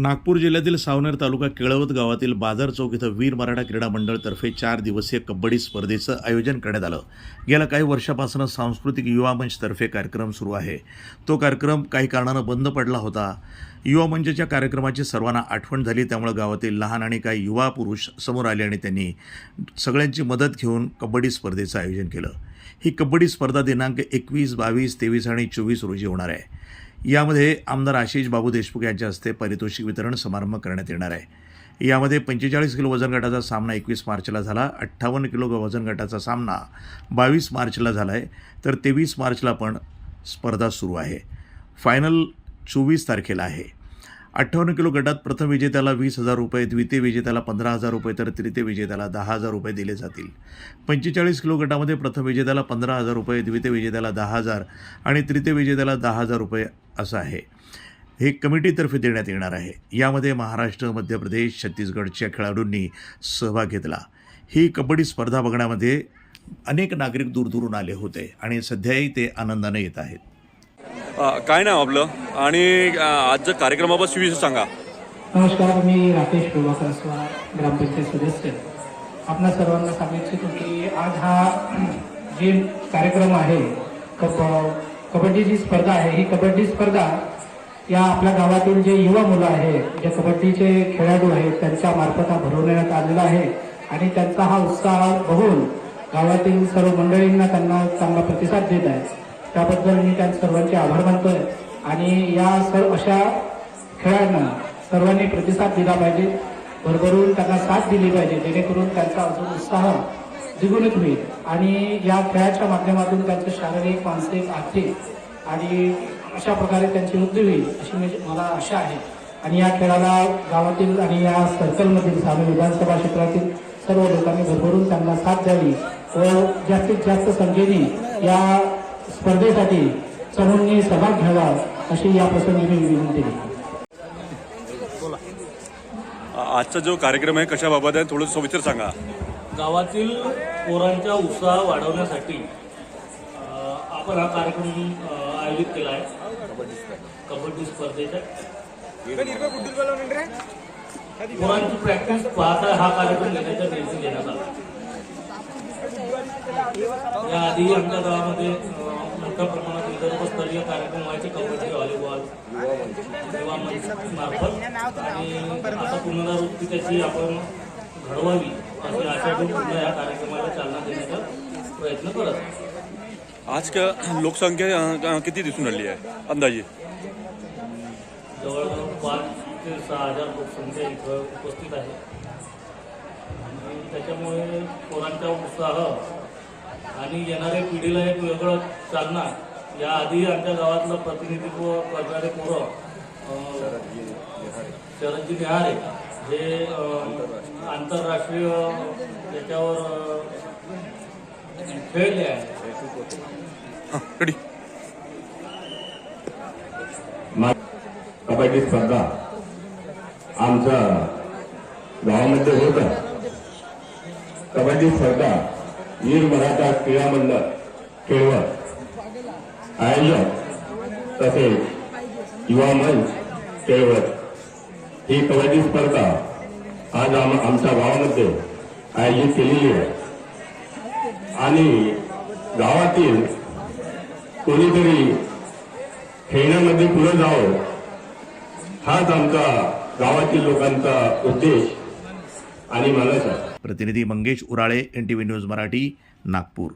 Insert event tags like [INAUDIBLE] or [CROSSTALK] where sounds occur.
नागपूर जिल्ह्यातील सावनेर तालुका केळवत गावातील बाजार चौक इथं वीर मराठा क्रीडा मंडळतर्फे चार दिवसीय कबड्डी स्पर्धेचं आयोजन करण्यात आलं. गेल्या काही वर्षापासून सांस्कृतिक युवा मंचतर्फे कार्यक्रम सुरू आहे. तो कार्यक्रम काही कारणानं बंद पडला होता. युवा मंचच्या कार्यक्रमाची सर्वांना आठवण झाली त्यामुळे गावातील लहान आणि काही युवा पुरुष समोर आले आणि त्यांनी सगळ्यांची मदत घेऊन कबड्डी स्पर्धेचं आयोजन केलं. ही कबड्डी स्पर्धा दिनांक एकवीस बावीस तेवीस आणि चोवीस रोजी होणार आहे. यामध्ये आमदार आशिष बाबू देशमुख यांच्या हस्ते पारितोषिक वितरण समारंभ करण्यात येणार आहे. यामध्ये पंचेचाळीस किलो वजन गटाचा सामना एकवीस मार्चला झाला अठ्ठावन्न किलो वजन गटाचा सामना बावीस मार्चला झाला आहे तर तेवीस मार्चला पण स्पर्धा सुरू आहे. फायनल चोवीस तारखेला आहे. अठ्ठावन्न किलो गटात प्रथम विजेत्याला वीस हजार रुपये द्वितीय विजेत्याला पंधरा हजार रुपये तर तृतीय विजेत्याला दहा हजार रुपये दिले जातील. पंचेचाळीस किलो गटामध्ये प्रथम विजेत्याला पंधरा हजार रुपये द्वितीय विजेत्याला दहा हजार आणि तृतीय विजेत्याला दहा हजार रुपये असं आहे. हे कमिटीतर्फे देण्यात येणार आहे. यामध्ये महाराष्ट्र मध्य प्रदेश छत्तीसगडच्या खेळाडूंनी सहभाग घेतला. ही कबड्डी स्पर्धा बघण्यामध्ये अनेक नागरिक दूरदूरून आले होते आणि सध्याही ते आनंदाने येत आहेत. काय नाव आपलं? आणि कार्यक्रमाबद्दल विषय सांगा. नमस्कार मी राकेश ग्रामपंचायत सदस्य. आपणा सर्वांना सांगू इच्छितो की आज हा [CLEARS THROAT] जे कार्यक्रम आहे कबड्डी कबड्डीची स्पर्धा आहे. ही कबड्डी स्पर्धा या आपल्या गावातील जे युवा मुलं आहेत जे कबड्डीचे खेळाडू आहेत त्यांच्या मार्फत हा भरवण्यात आलेला आहे. आणि त्यांचा हा उत्साह बघून गावातील सर्व मंडळींना त्यांना चांगला प्रतिसाद देत आहे. त्याबद्दल मी त्या सर्वांचे आभार मानतोय. आणि या सर्व अशा खेळांना सर्वांनी प्रतिसाद दिला पाहिजे. भरभरून त्यांना साथ दिली पाहिजे जेणेकरून त्यांचा अजून उत्साह द्विगुणित होईल. आणि या खेळाच्या माध्यमातून त्यांचं शारीरिक मानसिक आर्थिक आणि अशा प्रकारे त्यांची वृद्धी होईल अशी म्हणजे मला आशा आहे. आणि या खेळाला गावातील आणि या सर्कलमधील सामी विधानसभा क्षेत्रातील सर्व लोकांनी भरभरून त्यांना साथ द्यावी व जास्तीत जास्त संख्येने या स्पर्धेसाठी सर्वांनी सहभाग घ्यावा अशी या प्रसंगी मी विनंती केली आजचा जो कार्यक्रम आहे कशाबाबत आहे थोडं सविस्तर सांगा. गावातील पोरांचा उत्साह वाढवण्यासाठी आपण हा कार्यक्रम आयोजित केला आहे. कबड्डी स्पर्धेचा पोरांची प्रॅक्टिस पाहता हा कार्यक्रम घेण्याचा निर्णय घेण्यात आला. याआधी आमच्या गावामध्ये मोठ्या प्रमाणात विदर्भस्तरीय कार्यक्रम व्हायचे कबड्डी व्हॉलीबॉल युवा मंच मार्फत. आणि आता पुनरावृत्ती त्याची आपण घडवावी. अशी आशा ठेवून या कार्यक्रमाला चालना देण्याचा प्रयत्न करत आज का लोकसंख्या अ, किती दिसून आली आहे अंदाजे जवळजवळ पाच ते सहा हज़ार लोकसंख्या इथं उपस्थित आहे. आणि त्याच्यामुळे पोरांचा उत्साह आणि येणाऱ्या पिढीला एक वेगळं चालना याआधी आमच्या गावातलं प्रतिनिधित्व करणारे पोरं शरदजी निहारे हे आंतरराष्ट्रीय याच्यावर खेळले आहे. कबड्डी स्पर्धा आमच्या गावामध्ये होत कबड्डी स्पर्धा वीर मराठा क्रीडा मंडळ केळवत आयोजक तसेच युवा मंच केळवत ही कबड्डी स्पर्धा आज आम आमच्या गावामध्ये आयोजित केलेली आहे. आणि गावातील कोणीतरी खेळण्यामध्ये पुढे जावं हाच आमचा गावातील लोकांचा उद्देश आणि मानस आहे. प्रतिनिधी Mangesh Urale N T V news Marathi Nagpur.